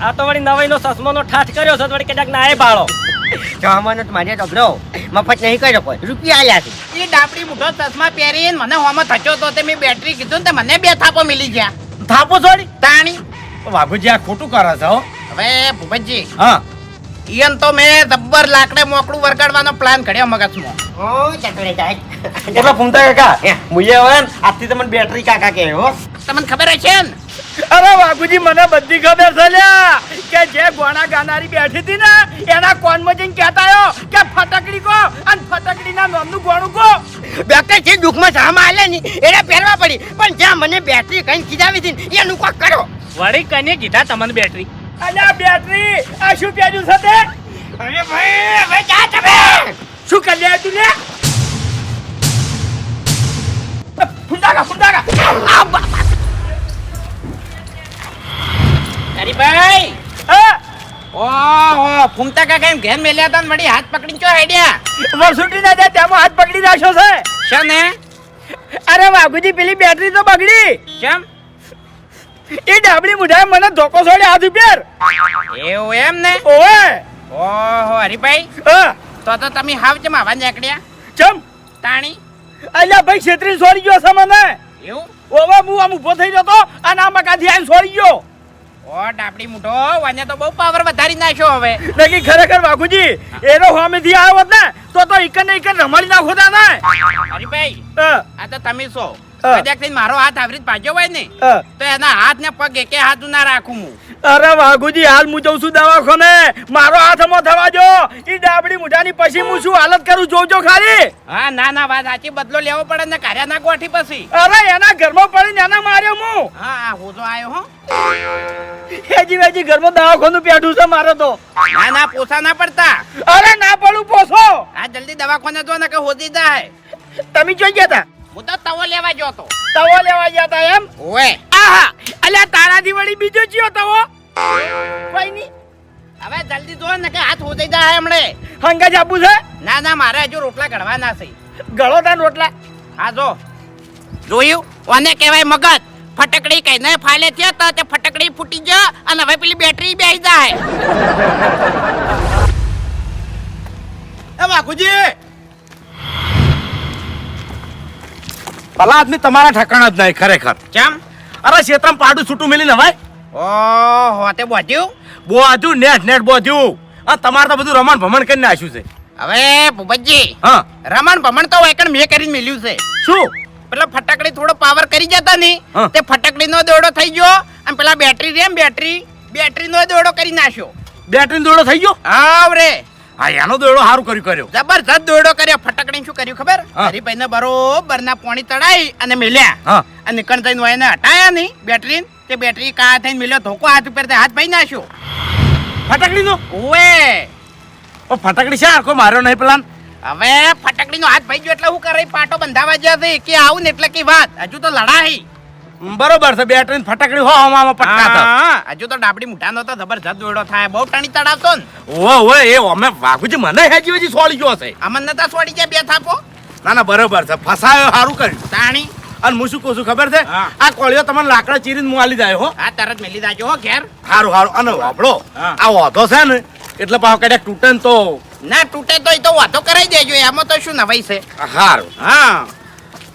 આ તો વળી નવાઈનો સસમોનો ઠાઠ કર્યો છે વળી કદાચ નાય બાળો જવાનો મારે ડબરો મફત નહીં કર્યો કોઈ. રૂપિયા આલ્યા છે. એ ડાપડી મુઢો ચશ્મા પહેરીને મને હોમાં થચો તો તે મેં બેટરી કીધું ને તે મને બે થાપો મિલી ગયા. થાપો છોડી? તાણી. બાબુજી આ ખોટું કરે છે હો. હવે ભૂપતજી હા. ઈયન તો મેં જબ્બર લાકડે મોકળું વરગાડવાનો પ્લાન ઘડ્યો મગજમાં. ઓ ચકડે જાય. એટલે ફૂમતા કાકા. મુયે હવે ને આજથી તમને બેટરી કાકા કે હો. તમને ખબર છે ને? અરે બાપુજી મને બધી ખબર છે લ્યા કે જે ગોણા ગાનારી બેઠી હતી ને એના કોનમાં જઈને કહેતા આવ્યો કે ફટકડી કો અને ફટકડીના નામનું ગોણું કો. બેટરી જે દુઃખમાં સામા આલે ની એને પહેરવા પડી. પણ જ્યાં મને બેટરી કઈ કીધાવી હતી એનું કોક કરો. વળી કને કીધા તમને બેટરી અલ્યા બેટરી આ શું પહેર્યું છે તે? અરે ભાઈ ભાઈ જા તમે? શું કરી લે તું લે ફુંડાકા ફુંડાકા હરીભાઈ! હા ઓહો ફૂમતા કાકા એમ ઘેર મેલ્યા હતા વળી હાથ પકડી ચો આઈડિયા વરસુટી ના જાય તેમાં હાથ પકડી રાખ્યો છે. ને? અરે વાઘુજી પેલી બેટરી તો બગડી. કેમ? એ ડાબડી મુઢાએ મને ધોકો છોડે હાથ ઉપર એવું એમ ને? ઓએ ઓહો હરીભાઈ તો તો તમે હાવ ચમ આવા નીકળ્યા? ચમ. તાણી? અલ્યા ભાઈ છેતરી છોડી ગયો છે મને. એવું? ઓવે હું આમ ઊભો થઈ જતો અને આ મકાથી આઈને છોડી ગયો. ઓ ડાપડી મુઠો વાને તો બહુ પાવર વધારી નાખ્યો હવે. નકી ખરેખર વાઘુજી એનો સામેથી આવ્યો હોત ને તો તો ઈકન ને ઈકન રમાડી નાખો તા ને આ તો તમે છો. કદાચ થઈને મારો હાથ આવરી જ હોય ને તો એના હાથ ને પગ એકે હાથ ના રાખું હું. અરે વાઘુજી હાલ હું જઉં છું દવાખાને. મારો હાથમાં થવા જો ઈ ડાબડી મુઠાની પછી હું શું હાલત કરું જોજો ખાલી. હા ના ના વાત સાચી. બદલો લેવો પડે ને કાર્યા ના ગોઠી પછી. અરે એના ઘરમાં પડીને એના માર્યો હું. હા હા હું તો આવ્યો હો. હેજી વેજી ઘરમાં દવાખાનું પેઠું છે મારે તો. ના ના પોસા ના પડતા. અરે ના પડું પોસો. આ જલ્દી દવાખાને જો ને કે હોદી જાય. તમે જોઈ ગયા તા? હું તો તવો લેવા ગયો તો. તવો લેવા ગયા તા એમ? ઓએ આહા અલ્યા તારાથી વળી બીજો ચિયો તવો? કોઈ નહીં હવે જલ્દી જો ને કે હાથ હોદી જાય હમણે. હંગા જાબુ છે? ના ના મારે હજુ રોટલા ઘડવાના છે. ગળો તા રોટલા. હા જો. જોયું? કોને કહેવાય મગજ. ફટકડી કહીને ફાલે છે તો તે ફટકડી ફૂટી જા અને હવે પેલી બેટરી બેસી જાય. એ બાકુજી ભલા આદમી તમારા ઠકાણા જ નહીં ખરેખર. કેમ અરે શેતરામ પાડું છૂટું મેલી ને ભાઈ. ઓહો તે બોધ્યું? બોધ્યું નેટ નેટ બોધ્યું. આ તમારે તો બધું રમણ ભમણ કરીને નાખ્યું છે. હવે ભૂપતજી હા. રમણ ભમણ તો એકણ મેં કરીને મેલ્યું છે. શું? પેલા ફટકડી થોડો પાવર કરી જતા ની તે ફટાકડી નો દોડો થઈ ગયો. અને પેલા બેટરી રેમ બેટરી બેટરી નો દોડો કરી નાખ્યો. બેટરી દોડો થઈ ગયો? રે. હા એનો દોડો સારું કર્યું કર્યો. જબરજસ્ત દોડો કર્યો. ફટકડી શું કર્યું ખબર? હા. હરીભાઈ ને બરોબર ના પોણી તળાઈ અને મેલ્યા. અને નીકળ થઈને એને હટાયા નહીં બેટરી તે બેટરી કા થઈને મેલ્યો ધોકો હાથ ઉપર હાથ ભાઈ નાખ્યો. ફટાકડી નો ઓએ ફટાકડી શા આખો માર્યો નહીં પેલા હવે ફટકડી નો હાથ ભાઈ ગયો એટલે હું કરે? પાટો બંધાવા જ્યાં છે કે આવું ને એટલે કે વાત. હજુ તો લડાઈ. બરોબર છે બેટરી ફટાકડી હો આમાં પટકા હજુ તો ડાબડી મુઠા નતો જબરજસ્ત દોડો થાય. બહુ ટાણી તડાવતો ને. ઓ ઓ એ અમે વાઘુજી મને હેજી વેજી સોળી ગયો છે. અમને નતા સોળી ગયા બે થાપો? ના ના બરોબર છે. ફસાયો સારું કર્યું. તાણી. અને હું શું કહું છું ખબર છે? આ કોળીઓ તમને લાકડા ચીરીને હું આલી જાય હો. આ તરત મેલી દાજો હો ઘેર. સારું સારું અને વાપડો આ વાંધો છે ને એટલે પાછો કદાચ તૂટે ને તો? ના તૂટે તો એ તો વાતો કરાઈ દેજો એમાં તો શું નવાઈ છે? સારું હા.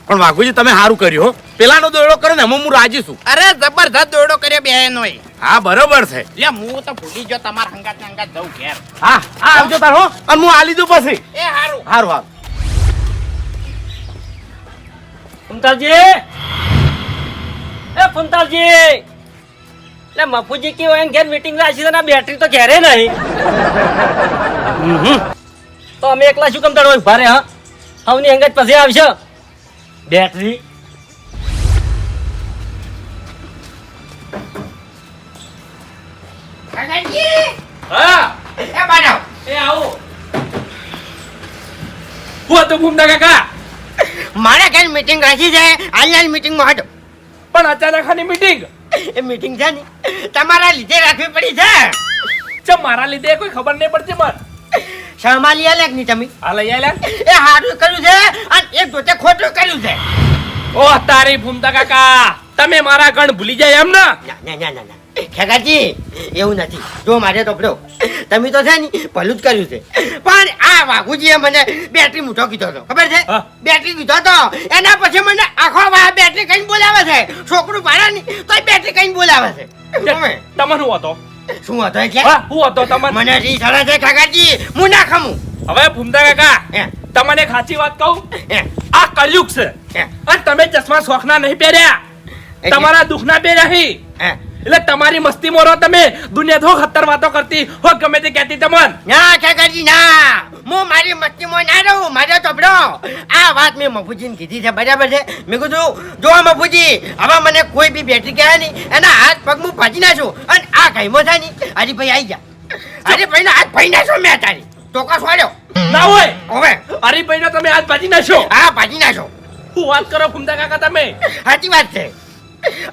પણ વાઘુજી તમે સારું કર્યું પેલા પેલાનો દોડો કરો ને એમાં હું રાજી છું. અરે જબરજસ્ત દોડો કર્યો બે નો હા બરોબર છે. લે હું તો ભૂલી ગયો તમારા હંગાત ને હંગાત જઉં ઘેર. હા હા આવજો તાર હો. અને હું આલી દઉં પછી. એ હારું. સારું સારું ફુંતાલજી! એ ફુમતાલજી એટલે મફુજી કેવો એમ ઘેર મીટિંગ રાખી છે ને બેટરી તો ઘેરે નહીં. તો અમે એકલા શું કેમ તડો ભારે હા હવની અંગત પછી આવશે. બેટરી હા. એ બાડો એ આવું. હું હતું ભૂમતા કાકા? મારે ઘેર મીટિંગ રાખી છે. હાલની મીટિંગમાં હટો. પણ અચાનક મીટિંગ એ મીટિંગ છે ને. તમારા લીધે રાખવી પડી છે. ચમ મારા લીધે કોઈ ખબર નહીં પડતી મર સંભાળી આલે કે નહીં તમે? આ લઈ આલ્યા એ હારું કર્યું છે અને એક જોતે ખોટું કર્યું છે. ઓ તારી ભૂમતા કાકા તમે મારા ગણ ભૂલી જાય એમ ને? ના ના ના ના ના. ખેગાજી એવું નથી. જો મારે તો પડ્યો તમે તો છે ને ભલું જ કર્યું છે. પણ આ વાઘુજીએ મને બેટરી મૂઠો કીધો હતો. ખબર છે? બેટરી કીધો હતો. એના પછી મને આખો બેટરી કઈ બોલાવે છે? છોકરું ભાડા ની તો બેટરી કઈ બોલાવે છે? તમને હતો શું હતો એટલે હા હતો તમને મને રી છે કાકાજી. હું ના ખમું. હવે ફૂમતા કાકા તમને એક વાત કહું? આ કલયુગ છે. અને તમે ચશ્મા શોખના નહીં પહેર્યા. તમારા તમારા દુઃખના પહેર્યા હે. એટલે તમારી મસ્તી મોરો તમે. દુનિયા તો ખતર વાતો કરતી. હો ગમે તે કહેતી તમન. ના કાકાજી ના. હું મારી મસ્તીમાં ના રહું. મારે તોપડો આ વાત મેં મફુજીને કીધી છે બરાબર છે? મેં કીધું જો મફુજી હવે મને કોઈ બી બેટરી કહે નહીં. એના હાથ પગ હું ભાજી નાખું. અને આ કઈમો થાય ને હરીભાઈ આવી જા. હરીભાઈ ના હાથ ભાઈ નાખો મેં તારી. ચોક્કસ વાળ્યો ના હોય. હવે. હરીભાઈ નો તમે હાથ ભાજી નાખો હા ભાજી નાખો. શું વાત કરો ફૂમતા કાકા તમે? સાચી વાત છે.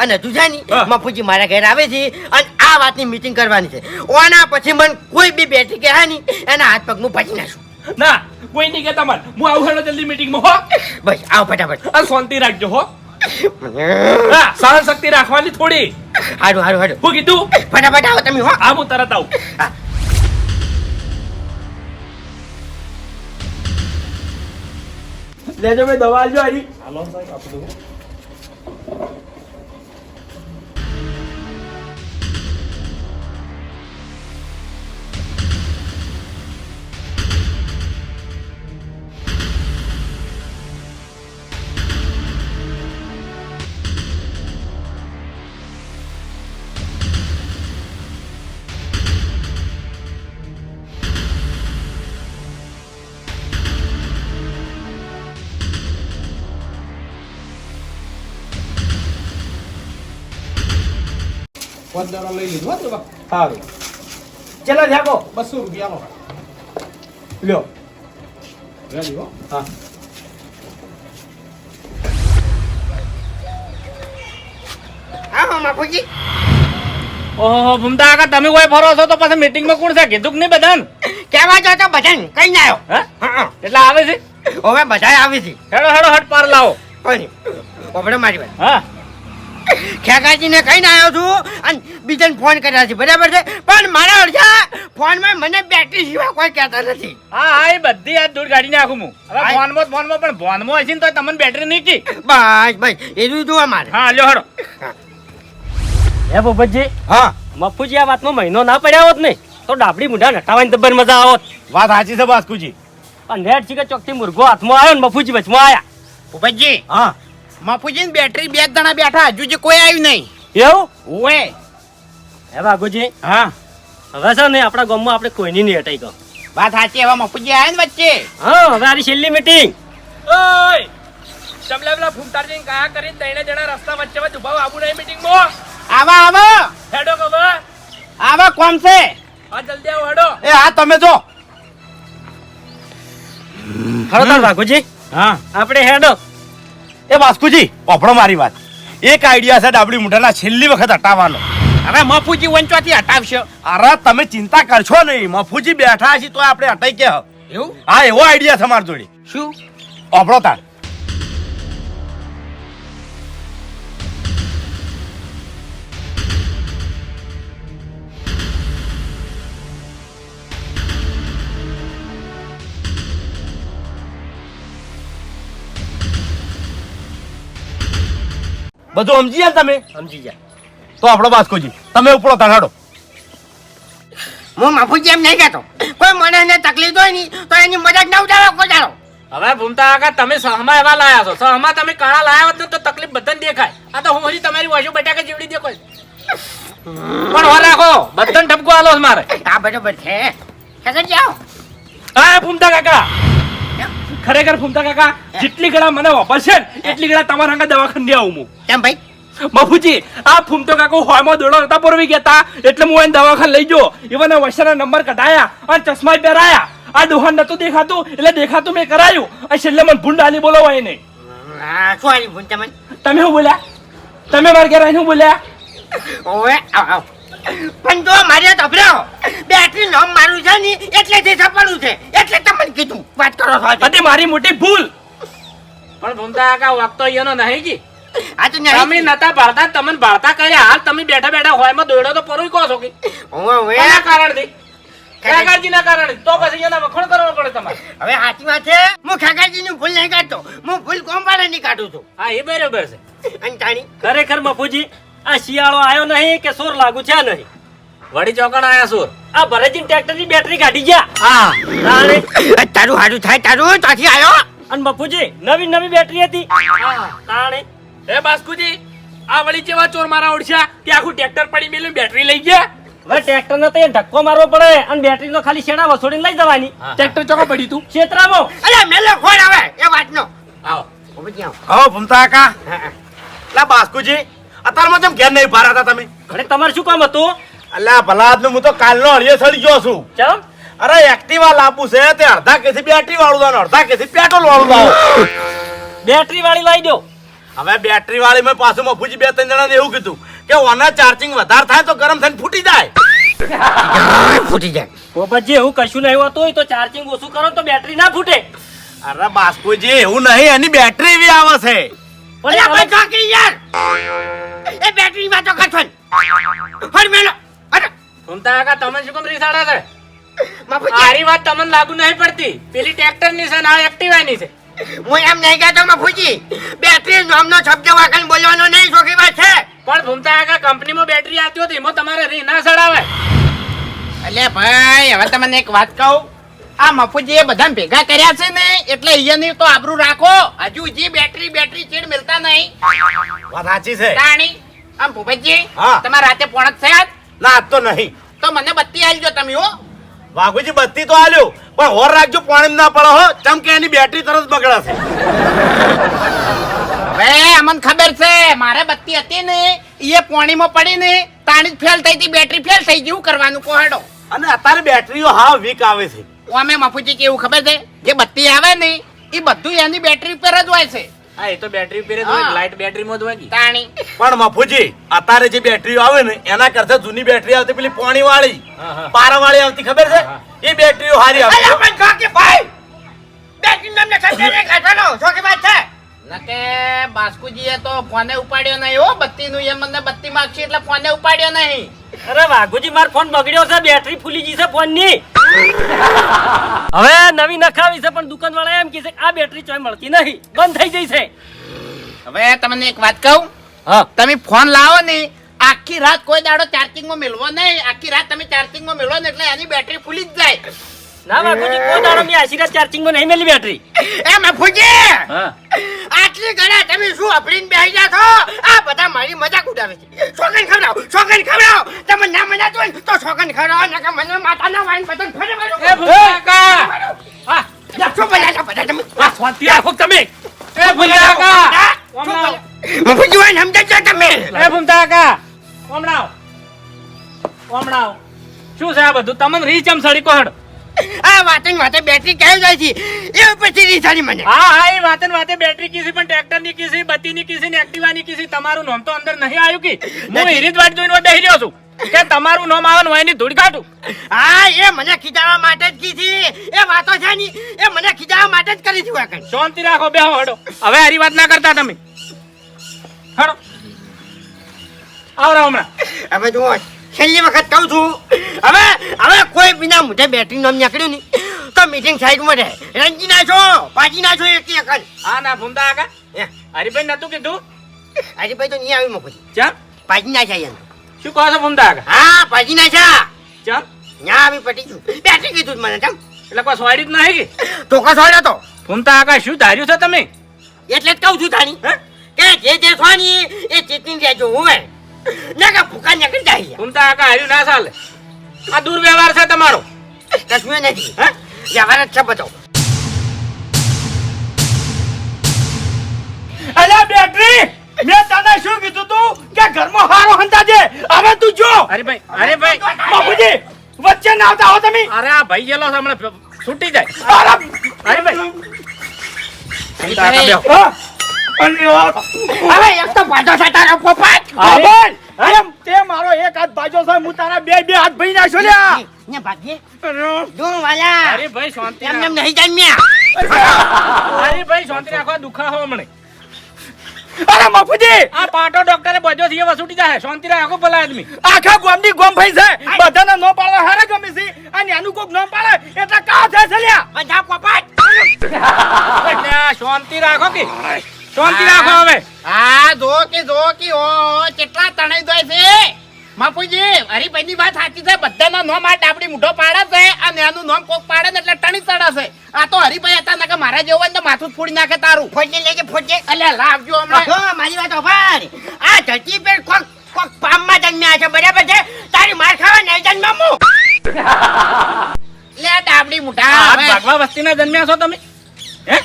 અને તું છે ને મફુજી મારા ઘરે આવે છે અને આ વાતની મીટિંગ કરવાની છે. ઓના પછી મને કોઈ બી બેઠી કે નહીં એના હાથ પગ હું પછી નાખું. ના કોઈ નહીં કે મન. હું આવું હેડો જલ્દી મીટિંગમાં હો. બસ આવો ફટાફટ. અને શાંતિ રાખજો હો. હા. સહન શક્તિ રાખવાની થોડી. હારું હારું હારું. હું કીધું? ફટાફટ આવો તમે હો. હા હું તરત આવું. હા. લેજો ભાઈ દવા આલજો આરી સારું. ચલો જાગો. બસો રૂપિયા લ્યો. હા. હા. હા બાપુજી ઓહો ભૂમતા કાકા તમે કોઈ ફરો છો તો પછી મીટિંગમાં કોણ છે? કીધું કે નહીં બધાને? કહેવા જો તો બધાને? કઈ ના આવ્યો. હા. એટલે આવે છે? હવે બધા આવી છે. હેડો હેડો હટ પાર લાવો. મારી વાત. હા. ખેગાજીને કહીને આવ્યો છું? અને બીજાને ફોન કર્યા છે બરાબર છે? પણ મારા અડધા ફોનમાં મને બેટરી સિવાય કોઈ કહેતા નથી. હા હા એ બધી આ દૂર કાઢી નાખું હું. હવે ફોનમાં ફોનમાં પણ ફોનમાં હશે ને તો તમને બેટરી નહીં કી બસ બસ એટલું જોવા મારે હા લ્યો હરો હા. ભૂપતજી હા. મફુજી આ વાતમાં મહિનો ના પડ્યા હોત ને તો ડાબડી મુઢા નટાવાની તબર મજા આવત. વાત સાચી છે બાસ્કુજી. પણ નેટ ચીકે ચોકથી મુર્ગો હાથમાં આવ્યો ને મફુજી વચમાં આયા ભૂપતજી હા. મફુજી બેટરી બે જણા બેઠા હજુ જે કોઈ આવ્યું નહીં. એવું? ઓએ હે બાગુજી હા. હવે છે ને આપણા ગામમાં આપણે કોઈની નહીં હટાઈ ગયો. વાત સાચી હવે મફુજી આવ્યા ને વચ્ચે. હા હવે આની છેલ્લી મીટિંગ ઓય! ચમલા પેલા ફૂમતારજી કયા કરીને ત્રણે જણા રસ્તા વચ્ચે વચ્ચે ઊભા આવું નહીં મીટિંગમાં આવા આવા. હેડો કબર આવા કોણ છે? હા જલ્દી આવો હેડો. એ હા તમે જો. ખરો તાર બાગુજી હા. આપણે હેડો. એ વાસ્કુજી ઓફળો મારી વાત. એક આઈડિયા છે ડાબડી મુઠાના છેલ્લી વખત હટાવવાનો. હવે મફુજી વંચવાથી હટાવશે. અરે તમે ચિંતા કરશો નહીં મફુજી બેઠા છે તો આપણે હટાઈ કે એવું? હા એવો આઈડિયા છે મારી જોડે. શું? ઓફળો તાર. બધું સમજી ગયા તમે? સમજી ગયા. તો આપણો બાસ્કોજી તમે ઉપડો તાર હું માફુજી એમ નહીં કહેતો. કોઈ મને એને તકલીફ હોય નહીં તો એની મદદ ના ઉઠાવો કોઈ દાડો. હવે ભૂમતા કાકા તમે સહમાં એવા લાયા છો. સહમાં તમે કાળા લાયા હોત તો તકલીફ બધાને દેખાય. આ તો હું હજી તમારી વાસુ બટાકા જીવડી દેખો પણ હો રાખો બધાને ઠપકો આલો મારે. આ બરોબર છે. ખેગાજી જાઓ. હા ભૂમતા કાકા. ખરેખર ફૂમતા કાકા જેટલી ગળા મને વાપરશે ને એટલી ગળા તમારા હંગા દવાખાને આવું હું. કેમ ભાઈ? બાપુજી આ ફૂમતો કાકો હોયમાં દોડો નતા પરવી ગયા એટલે હું એને દવાખાને લઈ ગયો. ઈવન વર્ષના નંબર કઢાયા અને ચશ્મા પહેરાયા. આ દુહાન નતું દેખાતું એટલે દેખાતું મેં કરાયું. અને છેલ્લે મને ભૂંડ આલી બોલાવો એને હા શું આની ભૂલ તમને? તમે શું બોલ્યા? તમે મારે ઘેર શું બોલ્યા? ઓવે આવ. પણ જો મારે તપડ્યો બેટરી નામ મારું છે ને એટલે જે સપડું છે એટલે તમને કીધું વાત કરો છો અતે મારી મોટી ભૂલ. પણ ભૂમતા કાકા વાગતો એનો નહીં જી. આ તો નહીં. તમે નતા ભરતા તમને ભરતા કર્યા. હાલ તમે બેઠા બેઠા હોયમાં દોડો તો પરોય કહો છો કે. ઓવે, ઓવે. કયા કારણથી? કાકાજીના કારણે તો પછી એના વખણ કરવો પડે તમારે. હવે સાચી વાત છે. હું ખાગાજીની ભૂલ નહીં કાઢતો. હું ભૂલ કોમ્પાળાની કાઢું છું. હા એ બરોબર છે. અને ખરેખર મફુજી આ શિયાળો આવ્યો નહીં કે સોર લાગુ છે નહીં? વળી ચોકણ આયા સુર? આ ભરતજી ટ્રેક્ટરની બેટરી કાઢી ગયા. હા. તારું હારું થાય તારું ત્યાંથી આવ્યો અને મફુજી નવી નવી બેટરી હતી. તાણે એ બાસ્કુજી આ વળી જેવા ચોર મારા ઓળખ્યા? તે આખું ટ્રેક્ટર પડી મેલું બેટરી લઈ ગયા? હવે ટ્રેક્ટર ને તો એ ધક્કો મારવો પડે અને બેટરી નો ખાલી શેડા વસોડીને લઈ જવાની. ટ્રેક્ટર ચોકો પડી તું? ક્ષેત્રામો અરે મેલો ખોડ આવે એ વાતનો. આવો. ઊભી જાઓ. હો ભૂમતા કાકા. લા બાસ્કુજી અત્યારમાં જેમ ઘેર નહીં ભરાતા તમે? અરે તમારે શું કામ હતું? અલ્યા ભલા આદમી હું તો કાલનો અળિયે સડી ગયો છું. ચમ? અરે એક્ટિવા લાવવું છે તે અડધા કેસી બેટરી વાળું દાવ અડધા કેસી પેટ્રોલ વાળું દાવ બેટરી વાળી લાવી દો. હવે બેટરી વાળી મેં પાછું મફુજી બે ત્રણ જણાને એવું કીધું કે ઓના ચાર્જિંગ વધારે થાય તો ગરમ થઈને ફૂટી જાય. ફૂટી જાય. પોપટજી એવું કશું નહીં હોતું હોય તો ચાર્જિંગ ઓછું કરો તો બેટરી ના ફૂટે. અરે બાસ્કુજી એવું નહીં એની બેટરી એવી આવે છે. ચોકી યાર! એ બેટરી વાતો તો કઠન હર મેલો. અરે. ઘૂમતા કાકા તમે શું કેમ રીસાડા છે? આરી વાત તમને લાગુ નહીં પડતી. પેલી ટ્રેક્ટરની છે ને એક્ટિવા ની છે. હું એમ નહીં કહેતો મફુજી બેટરી નામનો શબ્દ વાકન બોલવાનો નહીં સોખી વાત છે. પણ ઘૂમતા કાકા કંપનીમાં બેટરી આવતી હતી એમાં તમારે રી ના સડાવે. એટલે ભાઈ હવે તમને એક વાત કહું. આ મફુજી એ બધા ભેગા કર્યા છે ને એટલે અહીંયાની તો આબરૂ રાખો. હજુ જે બેટરી બેટરી ચીડ મિલતા નહીં. વાત સાચી છે. રાણી આમ ભૂપતજી. તમારા રાતે પોણત થયા? ના આજ તો નહીં. તો મને બત્તી આલજો તમે હો. વાઘુજી બત્તી તો આલ્યો પણ હોર રાખજો પાણી ના પડો હો. ચમ કે એની બેટરી તરત બગડે છે હવે અમને ખબર છે મારે બત્તી હતી ને એ પોણીમાં પડી ને તાણી ફેલ થઈ હતી બેટરી ફેલ થઈ ગયું કરવાનું કોહડો અને અત્યારે બેટરીઓ હા વીક આવે છે. અમે મફુજી કેવું ખબર છે? જે બત્તી આવે ને એ બધું એની બેટરી ઉપર જ હોય છે. હા એ તો બેટરી ઉપર જ હોય લાઈટ બેટરી માં જ હોય તાણી. પણ મફુજી અત્યારે જે બેટરીઓ આવે ને એના કરતા જૂની બેટરી આવતી પેલી પાણી વાળી હા, હા. પારા વાળી આવતી ખબર છે? એ બેટરીઓ હારી આવે. પણ ચોકી ભાઈ બેટરી કાઢવાનો. ચોકી વાત છે. નકે બાસ્કુજીએ તો ફોને ઉપાડ્યો નહીં હો બત્તીનું એ મને બત્તી માગશે એટલે ફોને ઉપાડ્યો નહીં. અરે વાઘુજી મારો ફોન બગડ્યો છે બેટરી ફૂલી ગઈ છે ફોનની હવે નવી નખાવી છે પણ દુકાન વાળા એમ કહે છે આ બેટરી ચોય મળતી નહીં. બંધ થઈ જઈ છે. હવે તમને એક વાત કહું? હા. તમે ફોન લાવો ને આખી રાત કોઈ દાડો ચાર્જિંગમાં મેળવો નહીં આખી રાત તમે ચાર્જિંગમાં મેળવો ને એટલે એની બેટરી ફૂલી જ જાય. ના વાઘુજી કોઈ દાડો મેં આશીર્વાદ ચાર્જિંગમાં નહીં મેલી બેટરી. એ મફુજી! હા. આટલી ગળા તમે શું અપડીને બેહી ગયા છો? આ બધા મારી મજાક ઉડાવે છે. છોકન ખવડાવ છોકન ખવડાવ. તમે ના મજા તો તો છોકન ખવડાવો નકર મને માતા ના વાઈન બતન ફરે એ મારો ભૂમતા કાકા હા શું બોલ્યા બધા તમે? આ શાંતિ રાખો તમે. એ ભૂમતા કાકા હમણાં મફુજી વાઈન સમજે છો તમે. એ ભૂમતા કા ઓમણાવ હમણાં શું છે આ બધું? તમને રીચમ સડી કોહડ આ વાતન વાતે બેટરી ક્યાં જાય છે? એ પછી રીસાડી મને. હા હા એ વાતન વાતે બેટરી કીધી પણ ટ્રેક્ટરની કીધી બત્તી ની કીધી ને એક્ટિવા ની કીધી તમારું નામ તો અંદર નહીં આવ્યું કે? હું હીરી વાટ જોઈને બેસી રહ્યો છું કે તમારું નામ આવે હોયની ધૂળ કાઢું. હા એ મને ખીજાવા માટે જ કીધી. એ વાતો છે ની. એ મને ખીજાવા માટે જ કરી છું વાકણ શાંતિ રાખો બેહો હડો. હવે હારી વાત ના કરતા તમે. હડો. આવરા હમણાં. હવે જુઓ. છેલ્લી વખત કહું છું હવે હવે કોઈ બિના મુઢે બેટરી નામ નીકળ્યું નહીં. તો મીટિંગ સાઈડમાં રહે. રંજી નાખો પાજી નાખો એક એક હા ના ભૂમતા કાકા હરિભાઈ નતું કીધું? હરિભાઈ તો નહીં આવી મફુજી ચમ? પાજી ના જાય શું કહો છો ભૂમતા કાકા હા પાજી જા ચમ? ના આવી પટી છું. બેટરી કીધું મને ચમ. એટલે કોઈ સોયડી જ નહીં કે? તો કસો તો. ભૂમતા કાકા શું ધાર્યું છે તમે? એટલે જ કહું છું તાણી હે? કે જે જે સોની એ ચેતની રહેજો હું ના કે ભૂકા નીકળી જાય તો આકા હર્યું ના ચાલે. આ દુર્વ્યવહાર છે તમારો. કશું નથી. હા? વ્યવહાર જ છે બધો. અલ્યા બેટરી મેં તને શું કીધું તું કે ઘરમાં હારો હંતા છે હવે તું જો. હરીભાઈ હરીભાઈ બાપુજી વચ્ચે ના આવતા હો તમે. અરે આ ભાઈ ગયેલો છે હમણાં. છૂટી જાય. અરે હરીભાઈ અરે કાકા બેહો. હા. અલ્યા. હવે એક તો પાછો છે તારો પોપટ ખબર? એમ તે મારો એક હાથ ભાજો છે હું તારા બે બે હાથ ભઈ નાખ્યો લ્યા. ને ભાગ્યે દો વાલા હરીભાઈ શાંતિ એમ એમ રાખો. નહીં જામ્યા હરીભાઈ શાંતિ રાખો દુખા હો હમણે. અરે મફુજી આ પાટો ડોક્ટરે બજો થી વસૂટી જાય શાંતિ રાખો ભલા આદમી. આખા ગામની ગોમ ભાઈ છે. બધાને નો પાડવા હારે ગમે છે. અને આનું કોક નો પાડે એટલે કા થાય છે લ્યા? બધા પોપટ શાંતિ રાખો કે. શાંતિ રાખો હવે. હા જો કે જો કે ઓ કેટલા તણાઈ દોય છે. બાપુજી હરીભાઈની વાત સાચી છે. બધાના નોમ આ ડાબડી મૂઢો પાડે છે. અને એનું નોમ કોક પાડે ને એટલે ટણી ચડાશે આ તો હરિભાઈ હતા ને કે મારા જેવો હોય ને માથું ફોડી નાખે તારું. ફોડી લેજે ફોડી એટલે લાવજો હમણાં. મારી વાત ઓફર આ ધરતી પર કોક કોક પામમાં જન્મ્યા છે બરાબર છે? તારી માર ખાવા નહીં જન્મ હું લે ડાબડી મૂઢા આ હવે. ભાગવા વસ્તીના જન્મ્યા છો તમે? હે?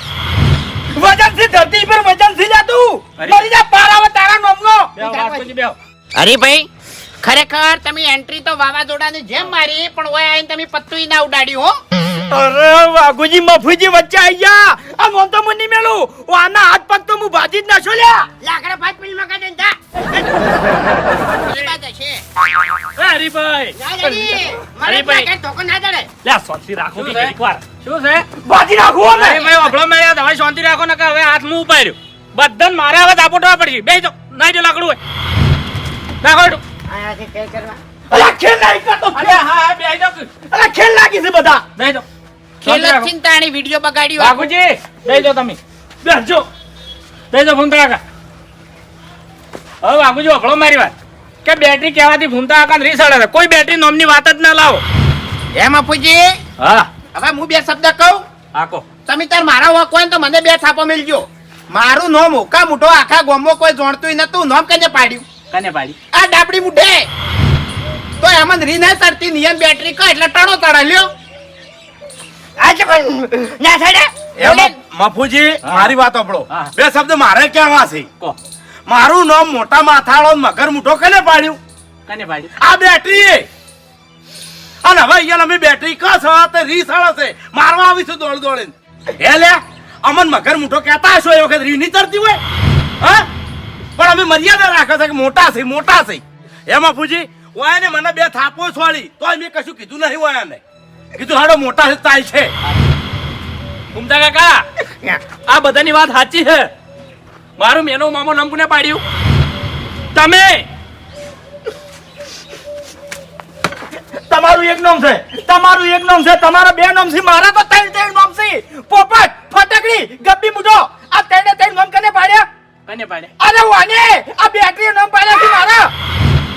વજનથી ધરતી પર વજનથી જાતું મરી જા પાર આવે તારા નોમનો. અરે ભાઈ ખરેખર તમે એન્ટ્રી તો વાવાઝોડાની જેમ મારી પણ ઓય આઈને તમે પત્તુઈ ના ઉડાડી હો. અરે વાઘુજી મફુજી વચ્ચે આયા આ નોમ તો મુન્ની મેલું. ઓ આના હાથ પગ તો હું ભાજી જ નાખો લ્યા લાકડા પાંચ મિલમાં કાઢે જા. હરીભાઈ. જા જલ્દી. ભાઈ. લાકડ ધોકો ના ચડે લ્યા સોચી રાખો કે છે? શું છે? ભાજી નાખો અમે. હરીભાઈ ઓભળો મેળ્યા તમે શાંતિ રાખો ને કે હવે હાથ મું ઉપાડ્યો. બધાને મારે હવે દાપોટવા પડશે. બે જો નાઈ જો લાકડું હોય નાખો એટલું. આયાથી કઈ કરવા? અલા ખેલ નહીં કરતો. અરે હા હા બે જાઓ. અલા ખેલ લાગી છે બધા. બે જાઓ. ખેલ જ ચિંતાણી બગાડ્યો બાપુજી બે જાઓ તમે. બેસજો બે જાઓ ફૂમતા કાકા હવે બાપુજી ઓભળો મારી વાત. કે બેટરી કહેવાથી ફૂમતા કાકા રીસડે છે. કોઈ બેટરી નોમની વાત જ ના લાવો. એમ અપુજી હા. હવે હું બે શબ્દ કહું? આકો તમે તાર મારા વોક હોય તો મને બે થાપો મેળજો મારું નોમ ઓકા મોટો આખા ગોમો કોઈ જોણતું નતું નોમ કને પાડ્યું? કને પાડી આ ડાબડી મુઢે તો એમાં રી ના સરતી નિયમ બેટરી કો એટલે ટણો તળા લ્યો. આજે પણ ના છડે એમાં મફુજી મારી વાત આપણો બે શબ્દ મારે કહેવા છે કો મારું નામ મોટા માથાળો મગર મુઠો કને પાડ્યું? કને પાડ્યું? આ બેટરી એ. અને હવે અહીંયા અમે બેટરી કસ તે રીસાળો છે. મારવા આવીશું દોડ દોડે હે લે અમન મગર મુઠો કહેતા હશો એ વખત રી નહીં તરતી હોય? હા? પણ અમે મર્યાદા રાખે છે કે મોટા છે મોટા છે. એમાં પૂછી ઓયાને મને બે થાપો છોડી તો મેં કશું કીધું નહીં ઓયાને કીધું હાડો મોટા છે તાય છે. ફૂમતા કાકા આ બધાની વાત સાચી છે. મારું મેનો મામો નંબુને પાડ્યું. તમે તમારું એક નામ છે. તમારું એક નામ છે. તમારા બે નામ છે. મારા તો ત્રણ ત્રણ નામ છે. પોપટ ફટકડી ગબ્બી મુઢો આ ત્રણે ત્રણ નામ કને પાડ્યા? કને પાડ્યા? અરે વાને આ બેટરી નામ પાડ્યા છે મારા.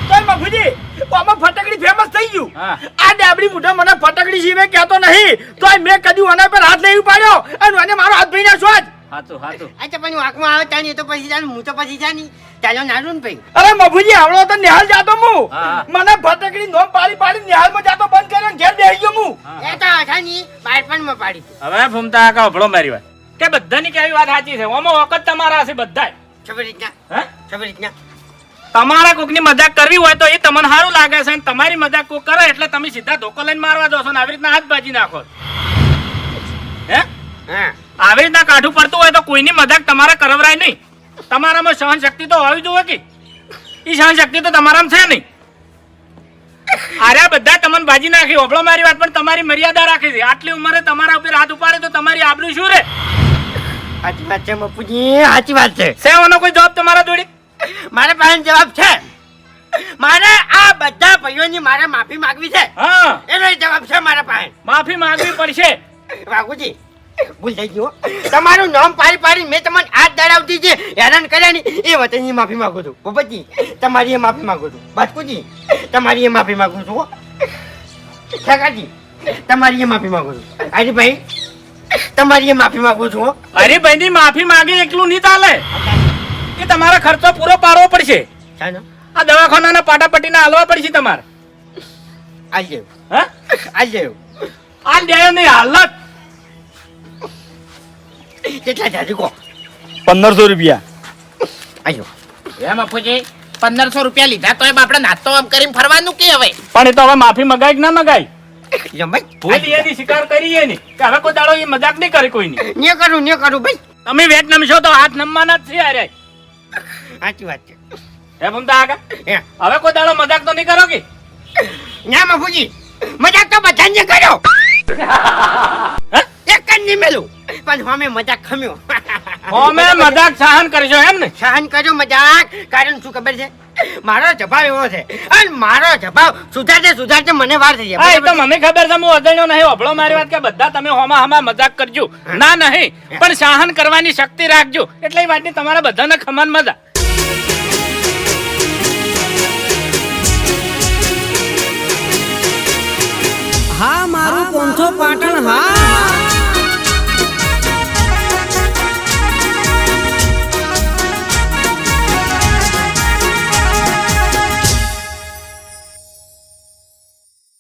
તોય મફુજી આમાં ફટકડી ફેમસ થઈ ગયું. આ ડાબડી મુઢો મને ફટકડી જીવે કહેતો નહીં. તો મેં કદી આના પર હાથ નહીં પાડ્યો અને આને મારો હાથ ભાઈ નાખશો જ. હાચું હાચું. અચ્છા પણ વાંકમાં આવે ત્યાં એ તો પછી જાણ હું તો પછી જાની ચાલો નાડું ને ભાઈ. અરે મભુજી આવડો તો નિહાલ જાતો હું. મને ફટકડી નોમ પાડી પાડી નિહાલમાં જાતો બંધ કર્યો ને ઘેર બેહી ગયો હું. એ તો આછાની બાળપણમાં પાડી. હવે ફૂમતા કાકા ઓભળો મારી વાત. કે બધાની કેવી વાત સાચી છે? ઓમો વખત તમારા હશે બધા ખબર રીતના હે? ખબર રીતના તમારા કોકની મજાક કરવી હોય તો એ તમને સારું લાગે છે અને તમારી મજાક કોક કરે એટલે તમે સીધા ધોકો લઈને મારવા દો છો ને આવી રીતના હાથ બાજી નાખો છો. હે? હા. આવી રીતના કાઠું પડતું હોય તો કોઈની મજાક તમારે કરવરાય નહીં. તમારામાં સહન શક્તિ તો હોવી જોઈએ કે? એ સહન શક્તિ તો તમારામાં છે નહીં. આર્યા બધા તમને બાજી નાખી ઓબળો મારી વાત પણ તમારી મર્યાદા રાખી છે. આટલી ઉંમરે તમારા ઉપર હાથ ઉપાડે તો તમારી આબરૂ શું રે? સાચી વાત છે મપુજી સાચી વાત છે. સેવાનો કોઈ જવાબ તમારા જોડે? મારા પાસે જવાબ છે. મારે આ બધા ભાઈઓની મારે માફી માંગવી છે. હા. એનો જવાબ છે મારા પાસે. માફી માંગવી પડશે. વાઘુજી ભૂલ થઈ ગયું તમારું નામ પાડી પાડી મેં તમને હાથ દડાવતી છે હેરાન કર્યા ને એ વતનની માફી માંગુ છું. ભૂપતજી તમારી એ માફી માંગુ છું. બાસ્કુજી તમારી એ માફી માંગુ છું ઠાકાજી તમારી એ માફી માંગુ છું. હરીભાઈ તમારી એ માફી માંગુ છું. હરીભાઈ ની માફી માંગે એકલું નહીં ચાલે. એ તમારો ખર્ચો પૂરો પાડવો પડશે. આ દવાખાનાના પાટાપટ્ટીના હાલવા પડશે તમારે. આજ જેવું હા? આજ જેવું આ ડેયો નહીં હાલત. કેટલા જાજુ કહો પંદરસો રૂપિયા. આજો એમ અપુજી પંદરસો રૂપિયા લીધા તો એમ આપણે નાસ્તો આમ કરીને ફરવાનું કે હવે? પણ એ તો હવે માફી મગાય કે ના મગાય? ભૂલ એની સ્વીકાર કરી એની કે હવે કોઈ દાડો એ મજાક નહીં કરે કોઈની. ને કરું ને કરું ભાઈ. તમે વેટ નમશો તો હાથ નમવાના જ છે અરે સાચી વાત છે. હે ભમતા આગા હવે કોઈ દાડો મજાક તો નહીં કરો કે? ના મફુજી મજાક તો બધાને કર્યો. હે? એક નહીં મેલું. પણ હોમે મજાક ખમ્યો. હોમે મજાક સહન કરજો એમ ને. સહન કરજો મજાક. કારણ શું ખબર છે? મારો જભાવ એવો છે. અને મારો જભાવ સુધારશે સુધારશે મને વાર થઈ જાય. તો મને ખબર છે હું અદણ્યો નહીં ઓભળો મારી વાત કે બધા તમે હોમા હોમા મજાક કરજો. ના નહીં પણ સહન કરવાની શક્તિ રાખજો. એટલે એ વાતની તમારા બધાને ખમન મજા. હા મારું પોંથો પાટણ હા.